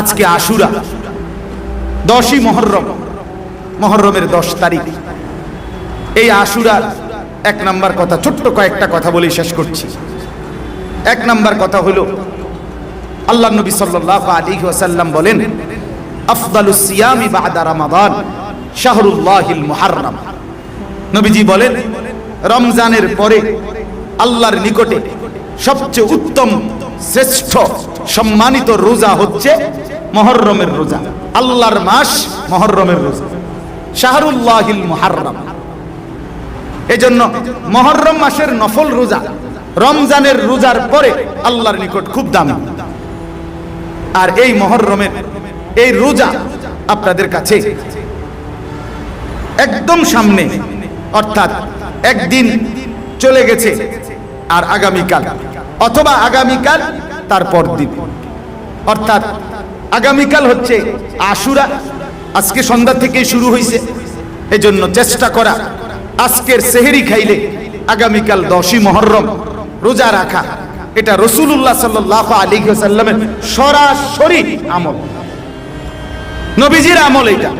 আজকে আশুরা, দশই মহরম, মহরমের দশ তারিখ। এই আশুরার এক নাম্বার কথা, ছোট্ট কয়েকটা কথা বলে শেষ করছি। এক নাম্বার কথা হলো, আল্লাহ নবী সাল্লাল্লাহু আলাইহি ওয়াসাল্লাম বলেন আফদালুস সিয়ামি শাহরুল্লাহিল মুহাররম। নবীজি বলেন, রমজানের পরে আল্লাহর নিকটে সবচেয়ে উত্তম শ্রেষ্ঠ সম্মানিত রোজা হচ্ছে মহররমের রোজা। আল্লাহর মাস মহররমের রোজা। শাহরুল্লাহিল মুহাররম। এজন্য মহররম মাসের নফল রোজা রমজানের রোজার পরে আল্লাহর নিকট খুব দামি। আর এই মহররমের এই রোজা আপনাদের কাছে একদম সামনে, অর্থাৎ একদিন চলে গেছে আর আগামীকাল। অথবা আগামীকাল তারপর দিন অর্থাৎ আগামীকাল হচ্ছে আশুরা। আজকে সন্ধ্যা থেকে শুরু হয়েছে এজন্য চেষ্টা করা, আজকের সেহেরি খাইলে আগামীকাল দশই মহরম রোজা রাখা। এটা রসুল্লাহ সাল্লাহ আলী সাল্লামের সরাসরি আমল। নবীজির আমল এটা।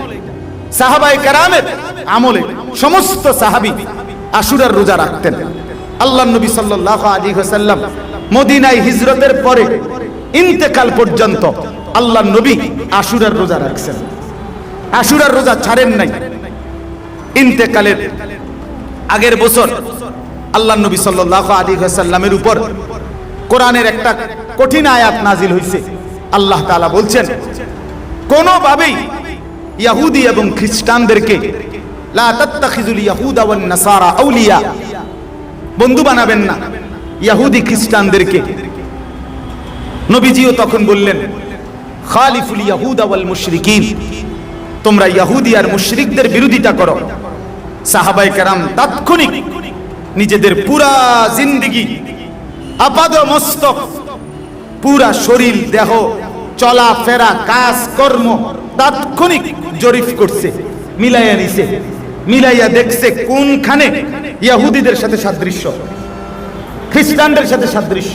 সাহাবাই কারামের আমলে সমস্ত সাহাবি আশুরার রোজা রাখতেন। আল্লাহ নবী সাল্লাহ আলী সাল্লাম মদিনায় হিজরতের পরে ইন্তেকাল পর্যন্ত আল্লাহ নবী আশুরার রোজা রাখছেন। আশুরার রোজা ছাড়েন নাই। ইন্তেকালের আগের বছর আল্লাহ নবী সাল্লাহ আলী সাল্লামের উপর কোরআনের একটা কঠিন আয়াত নাজিল হয়েছে আল্লাহ তাআলা বলছেন, কোনোভাবেই ইয়াহুদি এবং খ্রিস্টানদেরকে লা তাত্তাখিজুল ইয়াহুদা ওয়ান নাসারা আউলিয়া বন্ধু বানাবেন না। ইয়াহুদি খ্রিস্টানদেরকে। নবীজিও তখন বললেন, খালিফুল ইয়াহুদা ওয়াল মুশরিকিন, তোমরা ইয়াহুদি আর মুশরিকদের বিরোধিতা করো। সাহাবায়ে কেরাম তাৎক্ষণিক নিজেদের পুরা জিন্দেগি, আপাদ মস্তক, পুরা শরীর, দেহ চলা ফেরা কাজ কর্ম তাৎক্ষণিক জরিফ করছে, মিলাইয়া নিছে। মিলাইয়া দেখছে কোনখানে ইয়াহুদিদের সাথে সাদৃশ্য, খ্রিস্টানদের সাথে সাদৃশ্য।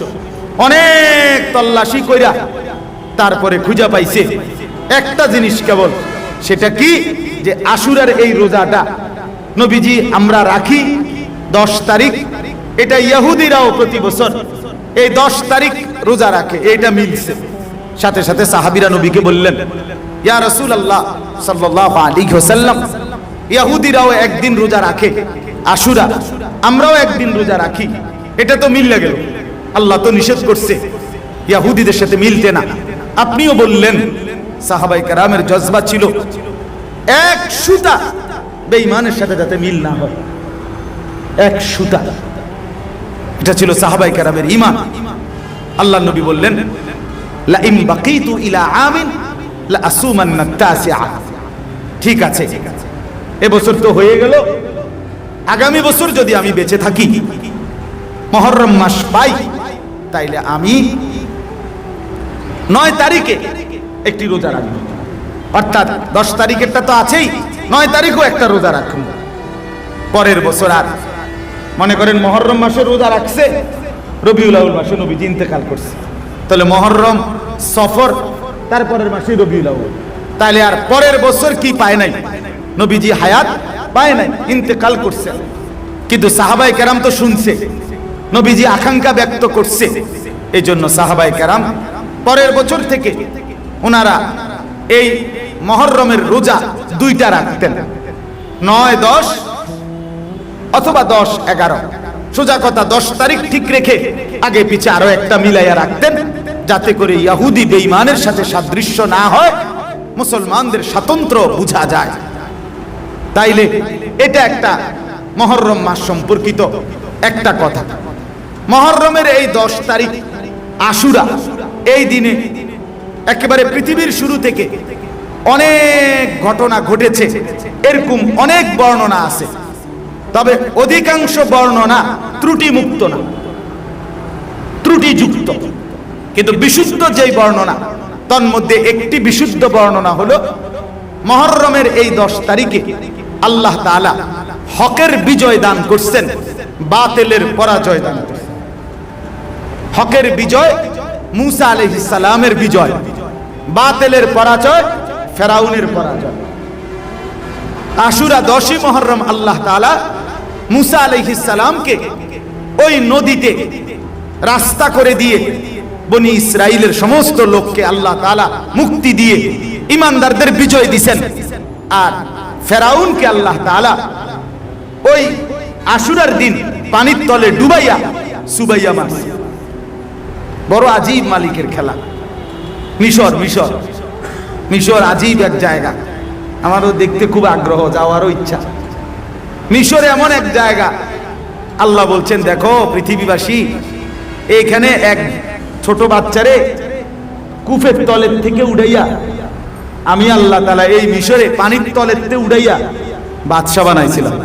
অনেক তল্লাশি কইরা তারপরে খুঁজা পাইছে। একটা জিনিস কেবল, সেটা কি? যে আশুরার এই রোজাটা নবীজি আমরা রাখি দশ তারিখ, এটা ইয়াহুদিরাও প্রতি বছর এই দশ তারিখ রোজা রাখে, এইটা মিলছে। সাথে সাথে সাহাবিরা নবীকে বললেন, ইয়া রসুল আল্লাহ সাল্লাহ আলী হোসাল্লাম ইয়াহুদিরাও একদিন রোজা রাখে, আশুরা, আমরাও একদিন রোজা রাখি। এটা তো মিল গেল। আল্লাহ তো নিষেধ করছে, ইয়াহুদিদের সাথে মিলতে না। আপনিও বললেন, সাহাবাই কারামের জজবা ছিল। এক সুতা বেঈমানের সাথে যাতে মিল না হয়। এক সুতা। এটা ছিল সাহাবাই কারামের ইমান আল্লাহ নবী বললেন লা ইম বাকিতু ইলা আমিন, লা আসুমান্না তাসিআ। ঠিক আছে। এবছর তো হয়ে গেল। আগামী বছর যদি আমি বেঁচে থাকি, মহরম মাস পাই, তাইলে আমি নয় তারিখে একটি রোজা রাখব। অর্থাৎ দশ তারিখেরটা তো আছেই, নয় তারিখও একটা রোজা রাখব। পরের বছর আর মনে করেন মহরম মাসে রোজা রাখছে, রবিউল আউল মাসে নবীজি ইন্তেকাল করছে। তাহলে মহরম, সফর, তারপরের মাসে রবিউল আউল তাহলে আর পরের বছর কি পায় নাই? নবীজি হায়াত পায় নাই, ইন্তেকাল করছে। কিন্তু সাহাবাই কেরাম তো শুনছে, নবীজি আকাঙ্ক্ষা ব্যক্ত করছে। এই জন্য সাহাবাই কেরাম পরের বছর থেকে ওনারা এই মহরমের রোজা দুইটা রাখতেন। নয়, দশ অথবা দশ, এগারো। সোজা কথা, দশ তারিখ ঠিক রেখে আগে পিছে আরও একটা মিলাইয়া রাখতেন, যাতে করে ইয়াহুদি বেঈমানের সাথে সাদৃশ্য না হয়, মুসলমানদের স্বাতন্ত্র বোঝা যায়। তাইলে এটা একটা মহরম মাস সম্পর্কিত একটা কথা। মহরমের এই দশ তারিখ আশুরা, এই দিনে একেবারে পৃথিবীর শুরু থেকে অনেক ঘটনা ঘটেছে, এরকম অনেক বর্ণনা আছে। তবে অধিকাংশ বর্ণনা ত্রুটিমুক্ত না, ত্রুটিযুক্ত। কিন্তু বিশুদ্ধ যেই বর্ণনা, তন্মধ্যে একটি বিশুদ্ধ বর্ণনা হলো, মহরমের এই দশ তারিখে আল্লাহ তাআলা হকের বিজয় দান করছেন, বাতেলের পরাজয় দান করছেন। হকের বিজয় মুসা আলাইহিস সালামের বিজয়, বাতেলের পরাজয় ফেরাউনের পরাজয়। আশুরা দশই মহরম আল্লাহ তাআলা মুসা আলাইহিস সালামকে ওই নদীতে রাস্তা করে দিয়ে বনি ইসরাইলের সমস্ত লোককে আল্লাহ তালা মুক্তি দিয়ে ইমানদারদের বিজয় দিছেন। আর ফেরাউনকে আল্লাহ তাআলা ওই আশুরার দিন পানির তলে ডুবাইয়া সুবাইয়া মারছে। বড় আজীব মালিকের খেলা। মিশর মিশর। মিশর আজীব এক জায়গা। আমারও দেখতে খুব আগ্রহ, যাওয়ারও ইচ্ছা। মিশর এমন এক জায়গা। আল্লাহ বলছেন, দেখো, পৃথিবীবাসী এইখানে এক ছোট বাচ্চারে কুফের তলের থেকে উড়াইয়া আমি আল্লাহ তালা এই মিশরে পানির থেকে উড়াইয়া বাদশা বানাইছিলাম।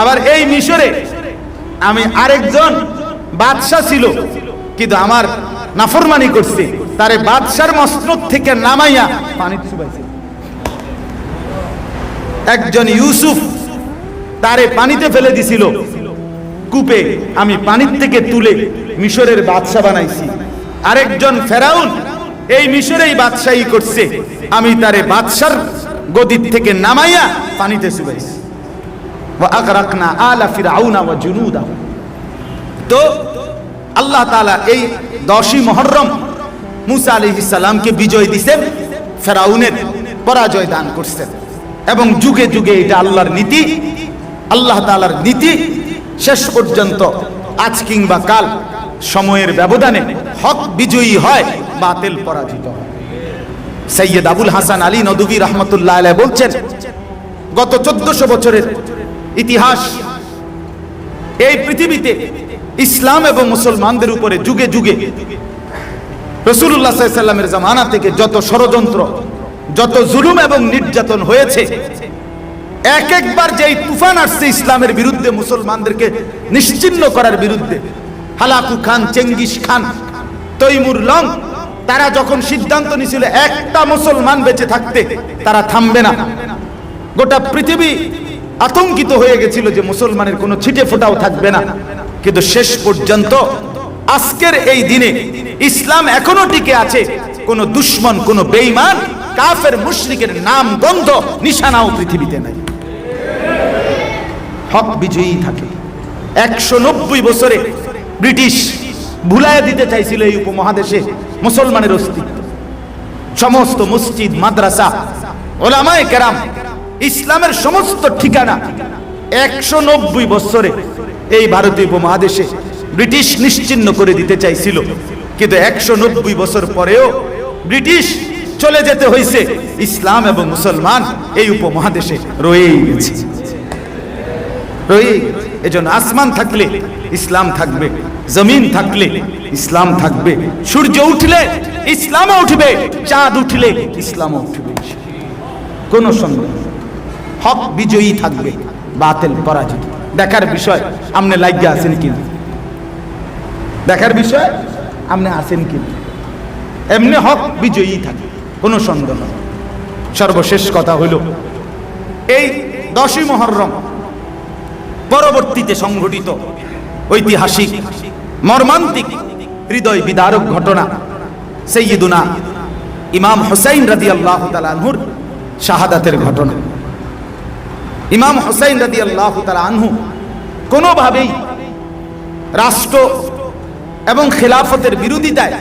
আবার এই মিশরে আমি আরেকজন বাদশা ছিল, কিন্তু আমার নাফরমানি করছে, তারে বাদশার মসনদ থেকে নামাইয়া পানি একজন ইউসুফ তারে পানিতে ফেলে দিছিল, কূপে আমি পানির থেকে তুলে মিশরের বাদশা বানাইছি। আরেকজন ফেরাউন এই মিশরেই বাদশাহী করছে। আমি তারে বাদশার গদির থেকে নামাইয়া পানিতে চুবাইছি। আকরাকনা আলা ফিরাউনা ওয়া জুনুদাহু তো আল্লাহ তাআলা এই দশই মুহররম মুসা আলাইহিস সালামকে বিজয় দিয়েছেন ফেরাউনের পরাজয় দান করছেন এবং যুগে যুগে এটা আল্লাহর নীতি, আল্লাহ তাআলার নীতি শেষ পর্যন্ত আজ কিংবা কাল সময়ের ব্যবধানে হক বিজয়ী হয়, বাতিল পরাজিত হয়। সৈয়দ আবুল হাসান আলী নদভী রহমতুল্লাহ আলাইহি বলছেন, গত চোদ্দশো বছরের ইতিহাস, এই পৃথিবীতে ইসলাম এবং মুসলমানদের উপরে যুগে যুগে রসুল্লাহ সাল্লামের জামানা থেকে যত ষড়যন্ত্র, যত জুলুম এবং নির্যাতন হয়েছে, এক একবার যেই তুফান আসছে ইসলামের বিরুদ্ধে মুসলমানদেরকে নিশ্চিন্ন করার বিরুদ্ধে, Hulagu Khan, Genghis Khan Timur Lang, তারা যখন সিদ্ধান্ত নিয়েছিল একটা মুসলমান বেঁচে থাকতে, তারা থামবে না। গোটা পৃথিবী আতঙ্কিত হয়ে গেছিল যে মুসলমানের কোনো ছিটে ফোটাও থাকবে না। কিন্তু শেষ পর্যন্ত আজকের এই দিনে ইসলাম এখনও টিকে আছে। কোন দুশ্মন, কোন বেঈমান, কাফের, মুশরিকের নাম গন্ধ নিশানাও পৃথিবীতে নাই। হক বিজয়ী থাকে। একশো নব্বই বছরে ব্রিটিশ ভুলায় দিতে চাইছিল এই উপমহাদেশে মুসলমানের অস্তিত্ব। সমস্ত মসজিদ, মাদ্রাসা, ওলামায় কেরাম, ইসলামের সমস্ত ঠিকানা একশো নব্বই বছরে এই ভারতীয় উপমহাদেশে ব্রিটিশ নিশ্চিন্ন করে দিতে চাইছিল। কিন্তু একশো নব্বই বছর পরেও ব্রিটিশ চলে যেতে হয়েছে। ইসলাম এবং মুসলমান এই উপমহাদেশে রয়েই গেছে। রয়েই এজন্য আসমান থাকলে ইসলাম থাকবে। জমিন থাকলে ইসলাম থাকবে, সূর্য উঠলে ইসলামও উঠবে, চাঁদ উঠলে ইসলামও উঠবে কোনো সন্দেহ। হক বিজয়ী থাকবে, বাতিল পরাজিত দেখার বিষয় আপনি লাগিয়ে আছেন কিনা দেখার বিষয় আপনি আছেন কিনা এমনি হক বিজয়ী থাকে কোনো সন্দেহ। সর্বশেষ কথা হইল, এই দশই মহরম পরবর্তীতে সংঘটিত ঐতিহাসিক মর্মান্তিক হৃদয় বিদারক ঘটনা সৈয়দুনা ইমাম হোসাইন রাদি আল্লাহ তালানহুর শাহাদাতের ঘটনা। ইমাম হোসাইন রাদি আল্লাহ আনহু কোনোভাবেই রাষ্ট্র এবং খেলাফতের বিরোধিতায়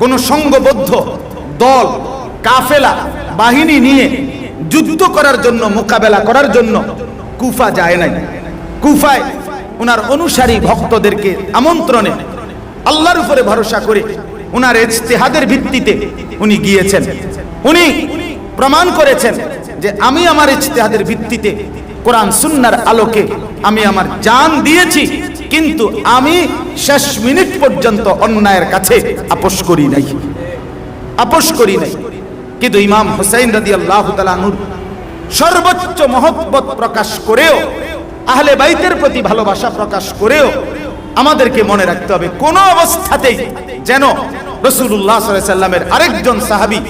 কোনো সংঘবদ্ধ দল, কাফেলা, বাহিনী নিয়ে যুদ্ধ করার জন্য, মোকাবেলা করার জন্য কুফা যায় নাই। কুফায় ওনার অনুসারী ভক্তদেরকে আমন্ত্রণে আল্লাহর উপরে ভরসা করে ওনার ইজতেহাদের ভিত্তিতে উনি গিয়েছেন। উনি প্রমাণ করেছেন যে আমি আমার ইজতেহাদের ভিত্তিতে কোরআন সুন্নার আলোকে আমি আমার জান দিয়েছি, কিন্তু আমি শেষ মিনিট পর্যন্ত অন্যায়ের কাছে আপোষ করি নাই। আপোষ করি নাই। কিন্তু ইমাম হোসাইন রাদি আল্লাহ সর্বোচ্চ মহব্বত প্রকাশ করেও আহলে বাইতের প্রতি ভালোবাসা প্রকাশ করেও আমাদেরকে মনে রাখতে হবে, কোন অবস্থাতেই যেন রসুল্লাহ সাল্লামের আরেকজন সাহাবি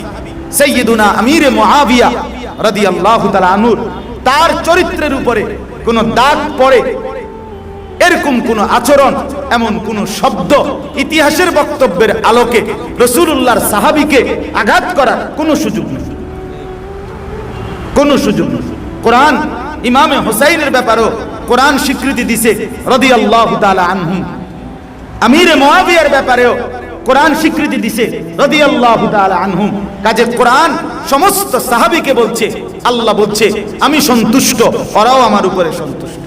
সৈয়দুনা আমিরে মুআবিয়া রাদিয়াল্লাহু তাআলা আনহুর, তার চরিত্রের উপরে কোন দাগ পড়ে, এরকম কোন আচরণ, এমন কোন শব্দ ইতিহাসের বক্তব্যের আলোকে রসুল্লাহর সাহাবিকে আঘাত করার কোনো সুযোগ নেই। কোনো সুযোগ নেই। কোরআন ইমামে হোসাইনের ব্যাপারেও কোরআন স্বীকৃতি দিছে রদি আল্লাহ আনহু। আমিরে মহাবিয়ার ব্যাপারেও কোরআন স্বীকৃতি দিছে রদি আল্লাহ আনহু। কাজে কোরআন সমস্ত সাহাবিকে বলছে, আল্লাহ বলছে, আমি সন্তুষ্ট, ওরাও আমার উপরে সন্তুষ্ট।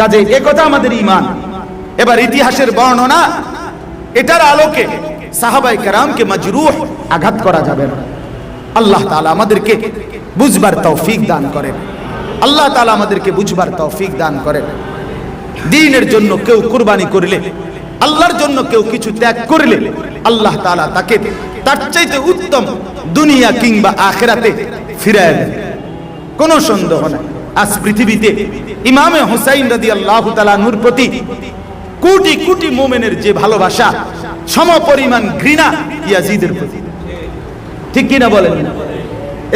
কাজে এ কথা আমাদের ইমান এবার ইতিহাসের বর্ণনা, এটার আলোকে সাহাবাই কেরামকে মজরুহ আঘাত করা যাবে না। আল্লাহ তাআলা আমাদেরকে বুঝবার তৌফিক দান করেন। আল্লাহ তালা আমাদেরকে বুঝবার তৌফিক দান করেন। দিনের জন্য কেউ কুরবানি করলে, আল্লাহর জন্য কেউ কিছু ত্যাগ করলে, আল্লাহ তালা তাকে তার চাইতে উত্তম দুনিয়া কিংবা আখেরাতে ফিরায় দেন। কোনো সন্দেহ নাই। আজ পৃথিবীতে ইমামে হুসাইন রাদি আল্লাহ নূর প্রতি কোটি কোটি মোমেনের যে ভালোবাসা সমপরিমাণ ঘৃণা ইয়াজিদের প্রতি। ঠিক কিনা বলেন?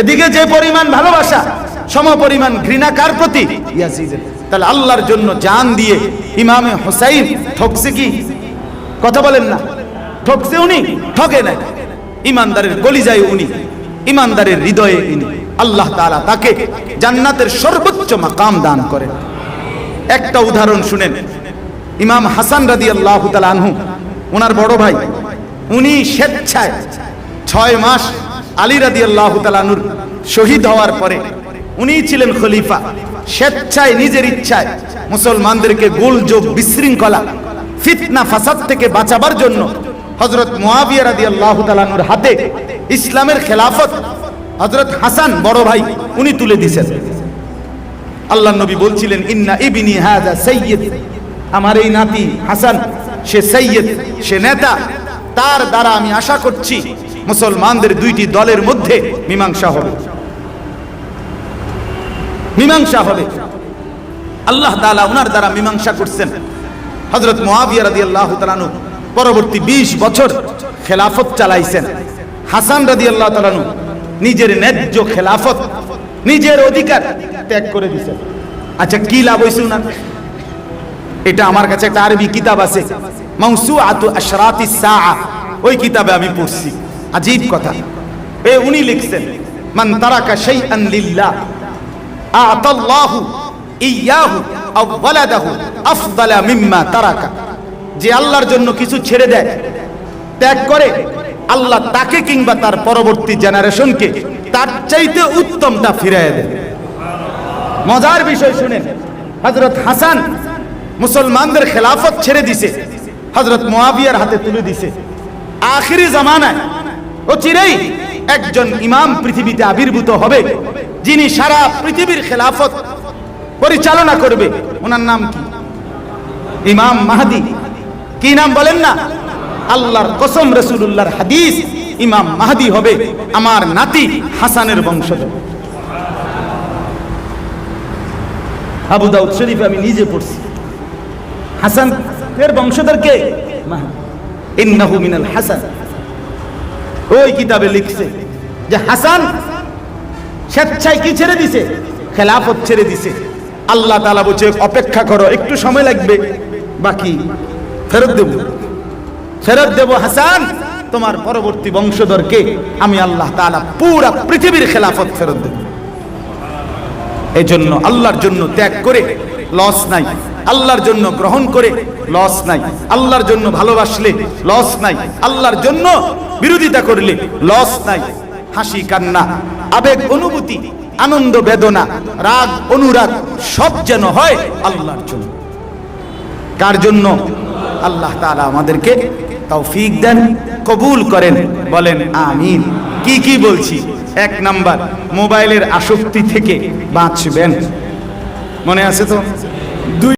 এদিকে যে পরিমাণ ভালোবাসা সমপরিমাণ ঘৃণা কার প্রতি? ইয়াজিদের। তাহলে আল্লাহর জন্য জান দিয়ে ইমামে হুসাইন ঠকছে কি? কথা বলেন না। ঠকছে উনি ঠকে নাই। ইমানদারের কলিজায় উনি, ইমানদারের হৃদয়ে ইনি। আল্লাহ তাআলা তাকে জান্নাতের সর্বোচ্চ মাকাম দান করেন। একটা উদাহরণ শুনেন। ইমাম হাসান রাদি আল্লাহ আনহু ওনার বড় ভাই, উনি স্বেচ্ছায় ছয় মাস আলী রাদি আল্লাহ তালানুর শহীদ হওয়ার পরে উনি ছিলেন খলিফা। স্বেচ্ছায়, নিজের ইচ্ছায় মুসলমানদেরকে গোলযোগ, বিশৃঙ্খলা, ফিতনা, ফাসাদ থেকে বাঁচাবার জন্য হজরত মুয়াবিয়া রাদি আল্লাহ তালানুর হাতে ইসলামের খেলাফত হজরত হাসান বড় ভাই উনি তুলে দিছেন আল্লাহ নবী বলছিলেন, ইন্না ইবিনি হাজা সৈয়দ আমার এই নাতি হাসান, সে সৈয়দ সে নেতা। তার দ্বারা আমি আশা করছি মুসলমানদের দুইটি দলের মধ্যে মীমাংসা হবে। মীমাংসা হবে। আল্লাহ তাআলা ওনার দ্বারা মীমাংসা করছেন। হযরত মুয়াবিয়া রাদিয়াল্লাহু তাআলা পরবর্তী 20 বছর খেলাফত চালাইছেন। হাসান রাদিয়াল্লাহু তাআলা নিজের ন্যায্য খেলাফত, নিজের অধিকার ত্যাগ করে দিয়েছেন আচ্ছা কি লাভ হইছে উনার? এটা আমার কাছে একটা আরবি কিতাব আছে। মাউসুআতু আশরাতি সাআ। ওই কিতাবে আমি পড়ছি। আজীব কথা। এ উনি লিখছেন, মান তারাকা শাইআন লিল্লাহ। যে আল্লাহর জন্য কিছু ছেড়ে দেয়, ত্যাগ করে, আল্লাহ তাকে কিংবা তার পরবর্তী জেনারেশনকে তার চাইতে উত্তমটা ফিরিয়ে দেয়। মজার বিষয় শুনেন হজরত হাসান মুসলমানদের খেলাফত ছেড়ে দিছে হজরত মোয়াবিয়ার হাতে তুলে দিছে। আখিরি জামানায় ও চিরেই একজন ইমাম পৃথিবীতে আবির্ভূত হবে। যিনি সারা পৃথিবীর খেলাফত পরিচালনা করবে, ওনার নাম কি? ইমাম মাহাদি। কি নাম বলেন না? আল্লাহর কসম রসুল্লাহর হাদিস, ইমাম মাহাদি হবে আমার নাতি হাসানের বংশধর। আবু দাউদ শরীফ আমি নিজে পড়ছি। হাসান, এর বংশধর কে? ইন্নাহু মিনাল হাসান। ওই কিতাবে লিখছে যে হাসান স্বেচ্ছায় কি ছেড়ে দিছে? খেলাফত ছেড়ে দিছে। আল্লাহ তালা বলছে, অপেক্ষা করো, একটু সময় লাগবে। বাকি ফেরত দেব। ফেরত দেব হাসান, তোমার পরবর্তী বংশধরকে আমি আল্লাহ তাআলা পুরা পৃথিবীর খেলাফত ফেরত দেব। এই জন্য আল্লাহর জন্য ত্যাগ করে লস নাই। আল্লাহর জন্য গ্রহণ করে লস নাই। আল্লাহর জন্য ভালোবাসলে লস নাই। আল্লাহর জন্য বিরোধিতা করলে লস নাই। হাসি, কান্না, আবেগ, অনুভূতি, আনন্দ, বেদনা, রাগ, অনুরাগ, সব যেন হয় আল্লাহর জন্য। কার জন্য? আল্লাহ তাআলা আমাদেরকে তৌফিক দেন, কবুল করেন, বলেন, আমিন। কি কি বলছি? এক নাম্বার, মোবাইলের আসক্তি থেকে বাঁচবেন। মনে আছে তো? দুই